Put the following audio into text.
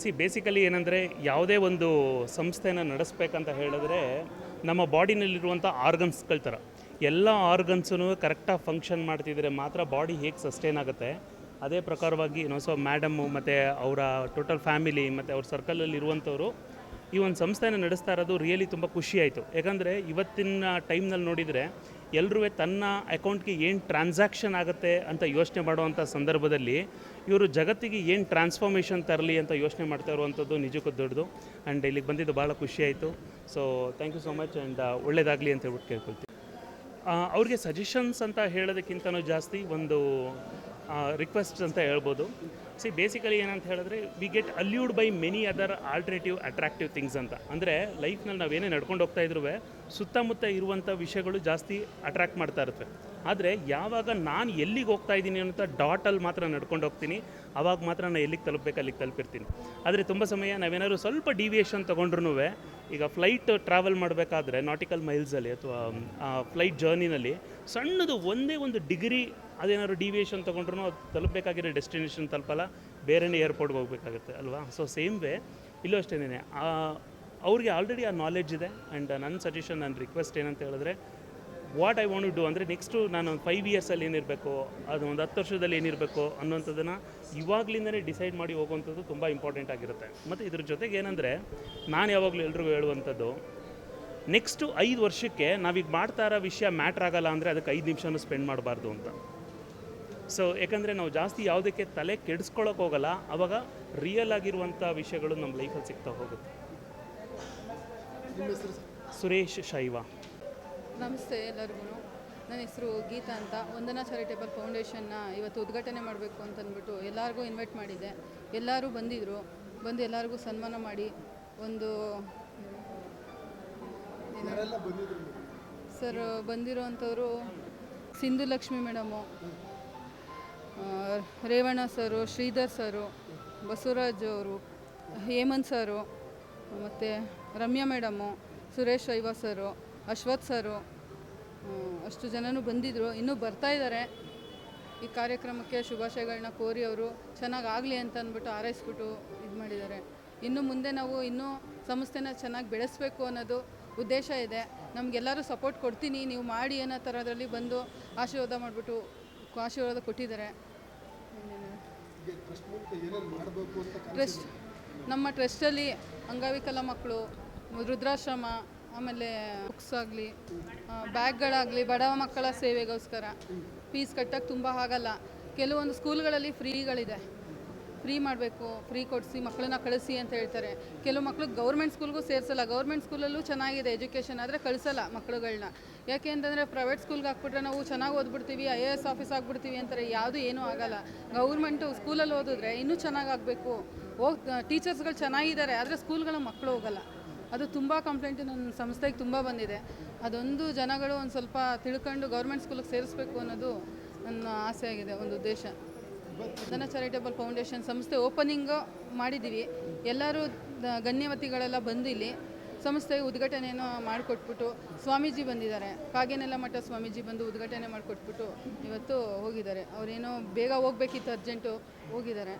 C basically ಏನಂದರೆ ಯಾವುದೇ ಒಂದು ಸಂಸ್ಥೆನ ನಡೆಸ್ಬೇಕಂತ ಹೇಳಿದ್ರೆ ನಮ್ಮ ಬಾಡಿನಲ್ಲಿರುವಂಥ ಆರ್ಗನ್ಸ್ಗಳ ಥರ. ಎಲ್ಲ ಆರ್ಗನ್ಸೂ ಕರೆಕ್ಟಾಗಿ ಫಂಕ್ಷನ್ ಮಾಡ್ತಿದ್ರೆ ಮಾತ್ರ ಬಾಡಿ ಹೇಗೆ ಸಸ್ಟೈನ್ ಆಗುತ್ತೆ? ಅದೇ ಪ್ರಕಾರವಾಗಿ ಏನೋ ಸೊ ಮ್ಯಾಡಮ್ಮು ಮತ್ತು ಅವರ ಟೋಟಲ್ ಫ್ಯಾಮಿಲಿ ಮತ್ತು ಅವ್ರ ಸರ್ಕಲಲ್ಲಿ ಇರುವಂಥವ್ರು ಈ ಒಂದು ಸಂಸ್ಥೆನ ನಡೆಸ್ತಾ ಇರೋದು ರಿಯಲಿ ತುಂಬ ಖುಷಿಯಾಯಿತು ಯಾಕಂದರೆ ಇವತ್ತಿನ ಟೈಮ್ನಲ್ಲಿ ನೋಡಿದರೆ ಎಲ್ಲರೂ ತನ್ನ ಅಕೌಂಟ್ಗೆ ಏನು ಟ್ರಾನ್ಸಾಕ್ಷನ್ ಆಗುತ್ತೆ ಅಂತ ಯೋಚನೆ ಮಾಡುವಂಥ ಸಂದರ್ಭದಲ್ಲಿ ಇವರು ಜಗತ್ತಿಗೆ ಏನು ಟ್ರಾನ್ಸ್ಫಾರ್ಮೇಷನ್ ತರಲಿ ಅಂತ ಯೋಚನೆ ಮಾಡ್ತಾ ಇರುವಂಥದ್ದು ನಿಜಕ್ಕೂ ದೊಡ್ಡದು. ಆ್ಯಂಡ್ ಇಲ್ಲಿಗೆ ಬಂದಿದ್ದು ಭಾಳ ಖುಷಿ ಆಯಿತು. So thank you so much and ಒಳ್ಳೇದಾಗಲಿ ಅಂತ ಹೇಳ್ಬಿಟ್ಟು ಕೇಳ್ಕೊಳ್ತೀನಿ. ಆ, ಅವ್ರಿಗೆ ಸಜೆಷನ್ಸ್ ಅಂತ ಹೇಳೋದಕ್ಕಿಂತನೂ ಜಾಸ್ತಿ ಒಂದು ರಿಕ್ವೆಸ್ಟ್ ಅಂತ ಹೇಳ್ಬೋದು. ಸಿ ಬೇಸಿಕಲಿ ಏನಂತ ಹೇಳಿದ್ರೆ we get allured by many other alternative attractive things ಅಂತ. ಅಂದರೆ ಲೈಫ್ನಲ್ಲಿ ನಾವೇನೇ ನಡ್ಕೊಂಡು ಹೋಗ್ತಾ ಇದ್ರೂ ಸುತ್ತಮುತ್ತ ಇರುವಂಥ ವಿಷಯಗಳು ಜಾಸ್ತಿ ಅಟ್ರಾಕ್ಟ್ ಮಾಡ್ತಾ ಇರುತ್ತೆ. ಆದರೆ ಯಾವಾಗ ನಾನು ಎಲ್ಲಿಗೆ ಹೋಗ್ತಾ ಇದ್ದೀನಿ ಅಂತ ಡಾಟಲ್ಲಿ ಮಾತ್ರ ನಡ್ಕೊಂಡು ಹೋಗ್ತೀನಿ ಆವಾಗ ಮಾತ್ರ ನಾನು ಎಲ್ಲಿಗೆ ತಲುಪಬೇಕು ಅಲ್ಲಿಗೆ ತಲುಪಿರ್ತೀನಿ. ಆದರೆ ತುಂಬ ಸಮಯ ನಾವೇನಾದ್ರು ಸ್ವಲ್ಪ ಡಿವಿಯೇಷನ್ ತೊಗೊಂಡ್ರೂ ಈಗ ಫ್ಲೈಟ್ ಟ್ರಾವೆಲ್ ಮಾಡಬೇಕಾದ್ರೆ ನಾಟಿಕಲ್ ಮೈಲ್ಸಲ್ಲಿ ಅಥವಾ ಫ್ಲೈಟ್ ಜರ್ನಿನಲ್ಲಿ ಸಣ್ಣದು ಒಂದೇ ಒಂದು ಡಿಗ್ರಿ ಅದೇನಾದ್ರು ಡಿವಿಯೇಷನ್ ತೊಗೊಂಡ್ರು ಅದು ತಲುಪಬೇಕಾಗಿರೋ ಡೆಸ್ಟಿನೇಷನ್ ತಲುಪಲ್ಲ, ಬೇರೆನೇ ಏರ್ಪೋರ್ಟ್ಗೆ ಹೋಗಬೇಕಾಗುತ್ತೆ, ಅಲ್ವಾ? ಸೊ ಸೇಮ್ ವೇ ಇಲ್ಲೂ ಅಷ್ಟೇನೇ ಅವ್ರಿಗೆ ಆಲ್ರೆಡಿ ಆ ನಾಲೆಡ್ಜ್ ಇದೆ. ಆ್ಯಂಡ್ ನನ್ನ ಸಜೆಷನ್ ನನ್ನ ರಿಕ್ವೆಸ್ಟ್ ಏನಂತ ಹೇಳಿದ್ರೆ ವಾಟ್ ಐ ವಾಂಟ್ ಡೂ ಅಂದರೆ ನೆಕ್ಸ್ಟು ನಾನು ಒಂದು ಫೈವ್ ಇಯರ್ಸಲ್ಲಿ ಏನಿರಬೇಕು ಅದು ಒಂದು ಹತ್ತು ವರ್ಷದಲ್ಲಿ ಏನಿರಬೇಕು ಅನ್ನೋಂಥದ್ದನ್ನು ಇವಾಗಲಿಂದನೇ ಡಿಸೈಡ್ ಮಾಡಿ ಹೋಗುವಂಥದ್ದು ತುಂಬ ಇಂಪಾರ್ಟೆಂಟ್ ಆಗಿರುತ್ತೆ. ಮತ್ತು ಇದ್ರ ಜೊತೆಗೆ ಏನಂದರೆ ನಾನು ಯಾವಾಗಲೂ ಎಲ್ರಿಗೂ ಹೇಳುವಂಥದ್ದು ನೆಕ್ಸ್ಟು ಐದು ವರ್ಷಕ್ಕೆ ನಾವೀಗ ಮಾಡ್ತಾ ಇರೋ ವಿಷಯ ಮ್ಯಾಟ್ರ್ ಆಗಲ್ಲ ಅಂದರೆ ಅದಕ್ಕೆ ಐದು ನಿಮಿಷನೂ ಸ್ಪೆಂಡ್ ಮಾಡಬಾರ್ದು ಅಂತ. ಸೊ ಯಾಕಂದರೆ ನಾವು ಜಾಸ್ತಿ ಯಾವುದಕ್ಕೆ ತಲೆ ಕೆಡಿಸ್ಕೊಳ್ಳೋಕೆ ಹೋಗಲ್ಲ ಆವಾಗ ರಿಯಲ್ ಆಗಿರುವಂಥ ವಿಷಯಗಳು ನಮ್ಮ ಲೈಫಲ್ಲಿ ಸಿಗ್ತಾ ಹೋಗುತ್ತೆ. ಸುರೇಶ್ ಶೈವ. ನಮಸ್ತೆ ಎಲ್ಲರಿಗೂ. ನನ್ನ ಹೆಸರು ಗೀತಾ ಅಂತ. ವಂದನಾ ಚಾರಿಟೇಬಲ್ ಫೌಂಡೇಶನ್ನ ಇವತ್ತು ಉದ್ಘಾಟನೆ ಮಾಡಬೇಕು ಅಂತಂದ್ಬಿಟ್ಟು ಎಲ್ಲರಿಗೂ ಇನ್ವೈಟ್ ಮಾಡಿದ್ದೆ. ಎಲ್ಲರೂ ಬಂದಿದ್ದರು ಬಂದು ಎಲ್ಲರಿಗೂ ಸನ್ಮಾನ ಮಾಡಿ ಒಂದು? Sir ಬಂದಿರೋವಂಥವ್ರು Sindhu Lakshmi madam Revanna sir Sridhar sir Basavaraj ಅವರು ಹೇಮಂತ್ ಸರು ಮತ್ತು ರಮ್ಯಾ ಮೇಡಮು ಸುರೇಶ್ ಶೈವ ಸರು ಅಶ್ವಥ್ ಸರು ಅಷ್ಟು ಜನನೂ ಬಂದಿದ್ದರು ಇನ್ನೂ ಬರ್ತಾ ಇದ್ದಾರೆ ಈ ಕಾರ್ಯಕ್ರಮಕ್ಕೆ ಶುಭಾಶಯಗಳನ್ನ ಕೋರಿ ಅವರು ಚೆನ್ನಾಗಿ ಆಗಲಿ ಅಂತ ಅಂದ್ಬಿಟ್ಟು ಆರೈಸ್ಬಿಟ್ಟು ಇದು ಮಾಡಿದ್ದಾರೆ ಇನ್ನು ಮುಂದೆ ನಾವು ಇನ್ನೂ ಸಂಸ್ಥೆನ ಚೆನ್ನಾಗಿ ಬೆಳೆಸಬೇಕು ಅನ್ನೋದು ಉದ್ದೇಶ ಇದೆ. ನಮಗೆಲ್ಲರೂ ಸಪೋರ್ಟ್ ಕೊಡ್ತೀನಿ, ನೀವು ಮಾಡಿ ಅನ್ನೋ ಥರದ್ರಲ್ಲಿ ಬಂದು ಆಶೀರ್ವಾದ ಮಾಡಿಬಿಟ್ಟು ಆಶೀರ್ವಾದ ಕೊಟ್ಟಿದ್ದಾರೆ? ಟ್ರಸ್ಟ್, ನಮ್ಮ ಟ್ರಸ್ಟಲ್ಲಿ ಅಂಗವಿಕಲ ಮಕ್ಕಳು ವೃದ್ಧಾಶ್ರಮ ಆಮೇಲೆ ಬುಕ್ಸ್ ಆಗಲಿ ಬ್ಯಾಗ್ಗಳಾಗಲಿ, ಬಡವ ಮಕ್ಕಳ ಸೇವೆಗೋಸ್ಕರ ಫೀಸ್ ಕಟ್ಟಕ್ಕೆ ತುಂಬ ಆಗಲ್ಲ. ಕೆಲವೊಂದು ಸ್ಕೂಲ್ಗಳಲ್ಲಿ ಫ್ರೀಗಳಿದೆ ಫ್ರೀ ಮಾಡಬೇಕು ಫ್ರೀ ಕೊಡಿಸಿ, ಮಕ್ಕಳನ್ನ ಕಳಿಸಿ ಅಂತ ಹೇಳ್ತಾರೆ. ಕೆಲವು ಮಕ್ಕಳು ಗೌರ್ಮೆಂಟ್ ಸ್ಕೂಲ್ಗೂ ಸೇರಿಸಲ್ಲ. ಗೌರ್ಮೆಂಟ್ ಸ್ಕೂಲಲ್ಲೂ ಚೆನ್ನಾಗಿದೆ ಎಜುಕೇಷನ್ ಆದರೆ ಕಳಿಸಲ್ಲ ಮಕ್ಕಳುಗಳನ್ನ ಯಾಕೆ ಅಂತಂದರೆ ಪ್ರೈವೇಟ್ ಸ್ಕೂಲ್ಗೆ ಹಾಕ್ಬಿಟ್ರೆ ನಾವು ಚೆನ್ನಾಗಿ ಓದ್ಬಿಡ್ತೀವಿ ಐ ಎ ಎಸ್ ಆಫೀಸ್ ಆಗ್ಬಿಡ್ತೀವಿ ಅಂತಾರೆ. ಯಾವುದೂ ಏನೂ ಆಗಲ್ಲ. ಗೌರ್ಮೆಂಟು ಸ್ಕೂಲಲ್ಲಿ ಓದಿದ್ರೆ ಇನ್ನೂ ಚೆನ್ನಾಗಿ ಆಗಬೇಕು. ಹೋಗ್ ಟೀಚರ್ಸ್ಗಳು ಚೆನ್ನಾಗಿದ್ದಾರೆ, ಆದರೆ ಸ್ಕೂಲ್ಗಳ ಮಕ್ಕಳು ಹೋಗಲ್ಲ. ಅದು ತುಂಬ ಕಂಪ್ಲೇಂಟ್ ನನ್ನ ಸಂಸ್ಥೆಗೆ ತುಂಬ ಬಂದಿದೆ. ಅದೊಂದು ಜನಗಳು ಒಂದು ಸ್ವಲ್ಪ ತಿಳ್ಕೊಂಡು ಗೌರ್ಮೆಂಟ್ ಸ್ಕೂಲಿಗೆ ಸೇರಿಸ್ಬೇಕು ಅನ್ನೋದು ನನ್ನ ಆಸೆ ಆಗಿದೆ ಒಂದು ಉದ್ದೇಶ. ಧನ ಚಾರಿಟೇಬಲ್ ಫೌಂಡೇಶನ್ ಸಂಸ್ಥೆ ಓಪನಿಂಗ್ ಮಾಡಿದ್ದೀವಿ. ಎಲ್ಲರೂ ಗಣ್ಯವತಿಗಳೆಲ್ಲ ಬಂದು ಇಲ್ಲಿ ಸಂಸ್ಥೆ ಉದ್ಘಾಟನೆಯನ್ನು ಮಾಡಿಕೊಟ್ಬಿಟ್ಟು ಸ್ವಾಮೀಜಿ ಬಂದಿದ್ದಾರೆ. ಕಾಗೇನೆಲ್ಲ ಮಠ ಸ್ವಾಮೀಜಿ ಬಂದು ಉದ್ಘಾಟನೆ ಮಾಡಿಕೊಟ್ಬಿಟ್ಟು ಇವತ್ತು ಹೋಗಿದ್ದಾರೆ. ಅವರೇನೋ ಬೇಗ ಹೋಗ್ಬೇಕಿತ್ತು ಅರ್ಜೆಂಟು ಹೋಗಿದ್ದಾರೆ.